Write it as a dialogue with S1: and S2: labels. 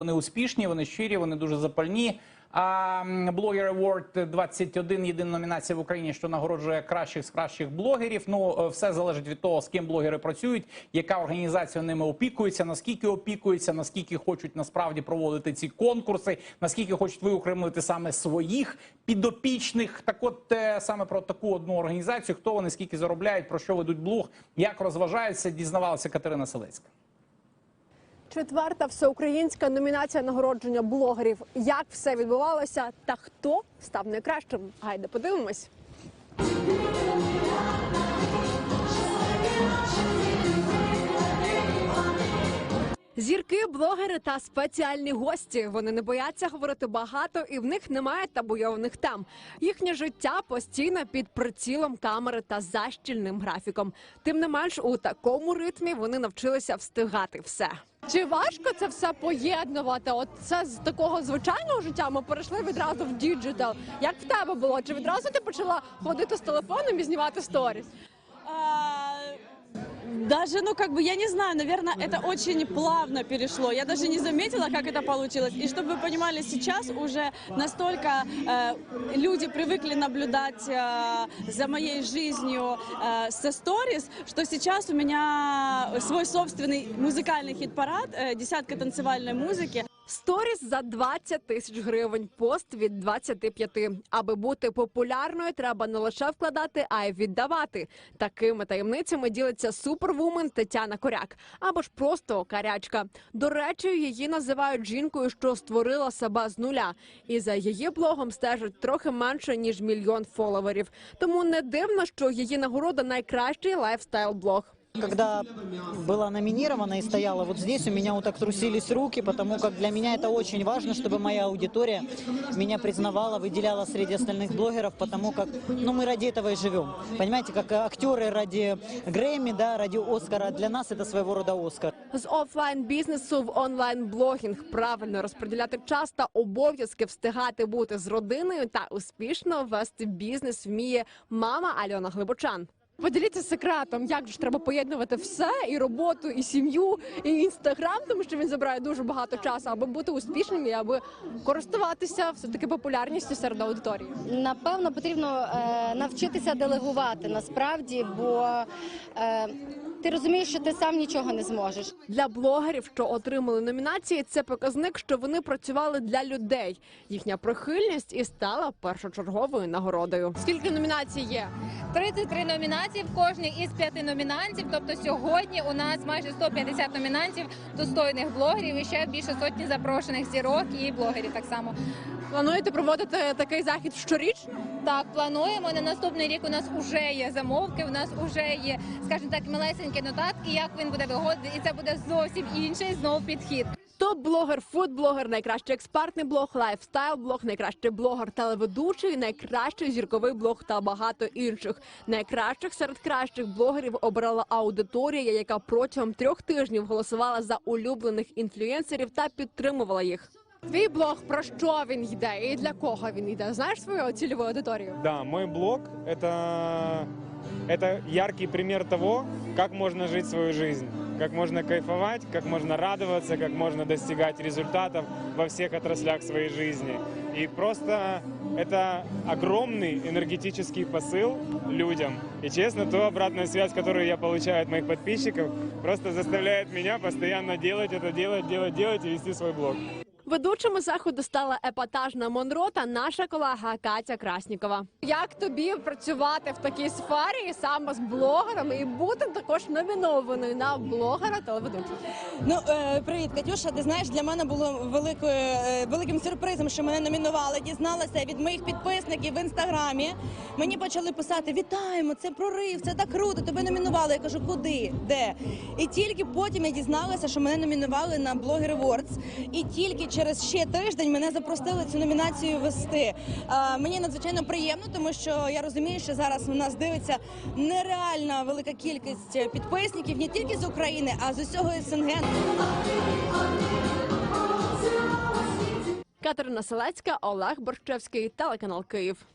S1: Вони успішні, вони щирі, вони дуже запальні. А Blogger Award 21 єдина номінація в Україні, що нагороджує кращих з кращих блогерів. Ну е, все залежить від того, з ким блогери працюють, яка організація ними опікується, наскільки опікується, наскільки хочуть насправді проводити ці конкурси, наскільки хочуть виокремити саме своїх підопічних. Так, от е, саме про таку одну організацію, хто вони, скільки заробляють, про що ведуть блог, як розважаються, дізнавалася Катерина Селецька.
S2: Четверта всеукраїнська номінація нагородження блогерів. Як все відбувалося та хто став найкращим? Гайде, подивимось. Зірки, блогери та спеціальні гості. Вони не бояться говорити багато, і в них немає табуйованих тем. Їхнє життя постійно під прицілом камери та защільним графіком. Тим не менш, у такому ритмі вони навчилися встигати все. Чи важко це все поєднувати? От це з такого звичайного життя ми перейшли відразу в діджитал. Як в тебе було? Чи відразу ти почала ходити з телефоном і знімати сторіс?
S3: Даже, ну, как бы, я не знаю, наверное, это очень плавно перешло. Я даже не заметила, как это получилось. И чтобы вы понимали, сейчас уже настолько э, люди привыкли наблюдать э, за моей жизнью э, со сторис, что сейчас у меня свой собственный музыкальный хит-парад, э, десятка танцевальной музыки.
S2: Сторіс за 20 тисяч гривень, пост від 25. Аби бути популярною, треба не лише вкладати, а й віддавати. Такими таємницями ділиться супервумен Тетяна Коряк або ж просто карячка. До речі, її називають жінкою, що створила себе з нуля, і за її блогом стежить трохи менше ніж мільйон фоловерів. Тому не дивно, що її нагорода найкращий лайфстайл блог.
S4: Когда была номинирована и стояла вот здесь, у меня вот так трусились руки, потому как для меня это очень важно, чтобы моя аудитория меня признавала, выделяла среди остальных блогеров, потому как, ну, мы ради этого и живем. Понимаете, как актеры ради Грэмми, да, ради Оскара, для нас это своего рода Оскар.
S2: З офлайн бізнесу в онлайн блогінг правильно розподіляти час та обов'язки встигати бути з родиною та успішно вести бізнес вміє мама Альона Глибочан. Поділіться секретом, як ж треба поєднувати все і роботу, і сім'ю, і інстаграм, тому що він забирає дуже багато часу, аби бути успішним і аби користуватися все таки популярністю серед аудиторії.
S5: Напевно, потрібно е, навчитися делегувати насправді, бо е, ти розумієш, що ти сам нічого не зможеш.
S2: Для блогерів, що отримали номінації, це показник, що вони працювали для людей. Їхня прихильність і стала першочерговою нагородою. Скільки номінацій є?
S6: 33 номінації в кожній із п'яти номінантів. Тобто сьогодні у нас майже 150 номінантів достойних блогерів і ще більше сотні запрошених зірок і блогерів так само.
S2: Плануєте проводити такий захід щорічно?
S6: Так, плануємо на наступний рік. У нас вже є замовки. У нас вже є, скажімо так, малесенькі нотатки, як він буде виходити, і це буде зовсім інший знову підхід.
S2: Топ-блогер, фуд-блогер, найкращий експертний блог, лайфстайл-блог, найкращий блогер, телеведучий, найкращий зірковий блог та багато інших. Найкращих серед кращих блогерів обрала аудиторія, яка протягом трьох тижнів голосувала за улюблених інфлюенсерів та підтримувала їх. Твій блог про що він йде і для кого він йде? Знаєш свою цільову аудиторію?
S7: Да, мой блог это, это яркий пример того, как можно жить свою жизнь, как можно кайфовать, как можно радоваться, как можно достигать результатов во всех отраслях своей жизни. И просто это огромный энергетический посыл людям. И честно, ту обратную связь, которую я получаю от моих подписчиков, просто заставляет меня постоянно делать это, делать, делать, делать и вести свой блог.
S2: Ведучими заходу стала епатажна Монро та наша колега Катя Краснікова. Як тобі працювати в такій сфері саме з блогерами і бути також номінованою на блогера телеведучого?
S3: Ну, е, привіт, Катюша. Ти знаєш, для мене було великою, е, великим сюрпризом, що мене номінували. Дізналася від моїх підписників в інстаграмі. Мені почали писати: Вітаємо! Це прорив, це так круто. Тебе номінували. Я кажу, куди? Де? І тільки потім я дізналася, що мене номінували на Blogger Awards. І тільки через ще тиждень мене запросили цю номінацію вести. Е, мені надзвичайно приємно, тому що я розумію, що зараз у нас дивиться нереальна велика кількість підписників не тільки з України, а з усього СНГ.
S2: Катерина Селецька, Олег Борщевський, телеканал Київ.